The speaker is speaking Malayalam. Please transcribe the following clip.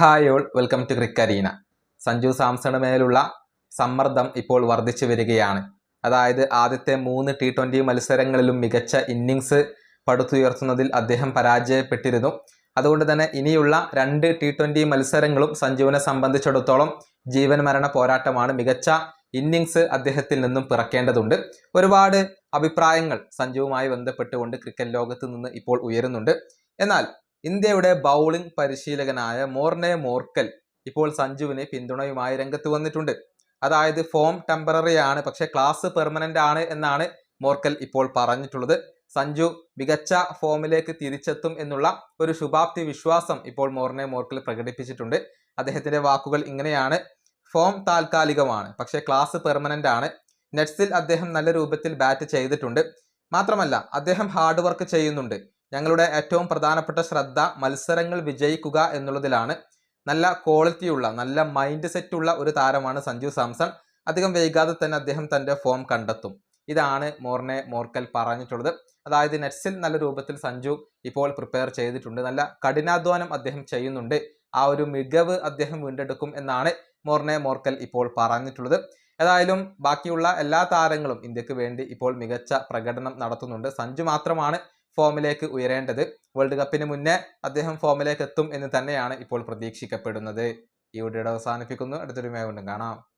Hi all welcome to Crickarena Sanju Samson മേലുള്ള സമ്മർദ്ദം ഇപ്പോൾ വർദ്ധിച്ചു വരികയാണ്. അതായത് ആദ്യത്തെ മൂന്ന് ടി ട്വന്റി മത്സരങ്ങളിലും മികച്ച ഇന്നിങ്സ് പടുത്തുയർത്തുന്നതിൽ അദ്ദേഹം പരാജയപ്പെട്ടിരുന്നു. അതുകൊണ്ട് തന്നെ ഇനിയുള്ള രണ്ട് ടി ട്വന്റി മത്സരങ്ങളും സഞ്ജുവിനെ സംബന്ധിച്ചിടത്തോളം ജീവൻ മരണ പോരാട്ടമാണ് മികച്ച ഇന്നിങ്സ് അദ്ദേഹത്തിൽ നിന്നും പിറക്കേണ്ടതുണ്ട്. ഒരുപാട് അഭിപ്രായങ്ങൾ സഞ്ജുവുമായി ബന്ധപ്പെട്ടുകൊണ്ട് ക്രിക്കറ്റ് ലോകത്ത് നിന്ന് ഇപ്പോൾ ഉയരുന്നുണ്ട്. എന്നാൽ ഇന്ത്യയുടെ ബൗളിംഗ് പരിശീലകനായ മോർനെ മോർക്കൽ ഇപ്പോൾ സഞ്ജുവിന് പിന്തുണയുമായി രംഗത്ത് വന്നിട്ടുണ്ട്. അതായത് ഫോം ടെമ്പററി ആണ് പക്ഷെ ക്ലാസ് പെർമനന്റ് ആണ് എന്നാണ് മോർക്കൽ ഇപ്പോൾ പറഞ്ഞിട്ടുള്ളത്. സഞ്ജു മികച്ച ഫോമിലേക്ക് തിരിച്ചെത്തും എന്നുള്ള ഒരു ശുഭാപ്തി വിശ്വാസം ഇപ്പോൾ മോർനെ മോർക്കൽ പ്രകടിപ്പിച്ചിട്ടുണ്ട്. അദ്ദേഹത്തിന്റെ വാക്കുകൾ ഇങ്ങനെയാണ്. ഫോം താൽക്കാലികമാണ് പക്ഷേ ക്ലാസ് പെർമനന്റ് ആണ്. നെറ്റ്സിൽ അദ്ദേഹം നല്ല രൂപത്തിൽ ബാറ്റ് ചെയ്തിട്ടുണ്ട്. മാത്രമല്ല അദ്ദേഹം ഹാർഡ് വർക്ക് ചെയ്യുന്നുണ്ട്. ഞങ്ങളുടെ ഏറ്റവും പ്രധാനപ്പെട്ട ശ്രദ്ധ മത്സരങ്ങൾ വിജയിക്കുക എന്നുള്ളതിലാണ്. നല്ല ക്വാളിറ്റിയുള്ള നല്ല മൈൻഡ് സെറ്റ് ഉള്ള ഒരു താരമാണ് സഞ്ജു സാംസൺ. അധികം വൈകാതെ തന്നെ അദ്ദേഹം തന്റെ ഫോം കണ്ടെത്തും. ഇതാണ് മോർനെ മോർക്കൽ പറഞ്ഞിട്ടുള്ളത്. അതായത് നെറ്റ്സിൽ നല്ല രൂപത്തിൽ സഞ്ജു ഇപ്പോൾ പ്രിപ്പയർ ചെയ്തിട്ടുണ്ട്. നല്ല കഠിനാധ്വാനം അദ്ദേഹം ചെയ്യുന്നുണ്ട്. ആ ഒരു മികവ് അദ്ദേഹം വീണ്ടെടുക്കും എന്നാണ് മോർനെ മോർക്കൽ ഇപ്പോൾ പറഞ്ഞിട്ടുള്ളത്. ഏതായാലും ബാക്കിയുള്ള എല്ലാ താരങ്ങളും ഇന്ത്യയ്ക്ക് വേണ്ടി ഇപ്പോൾ മികച്ച പ്രകടനം നടത്തുന്നുണ്ട്. സഞ്ജു മാത്രമാണ് ഫോമിലേക്ക് ഉയരേണ്ടത്. വേൾഡ് കപ്പിന് മുന്നേ അദ്ദേഹം ഫോമിലേക്ക് എത്തും എന്ന് തന്നെയാണ് ഇപ്പോൾ പ്രതീക്ഷിക്കപ്പെടുന്നത്. ഈ വീഡിയോയുടെ അവസാനിപ്പിക്കുന്നു. അടുത്തൊരു മേ കൊണ്ടും കാണാം.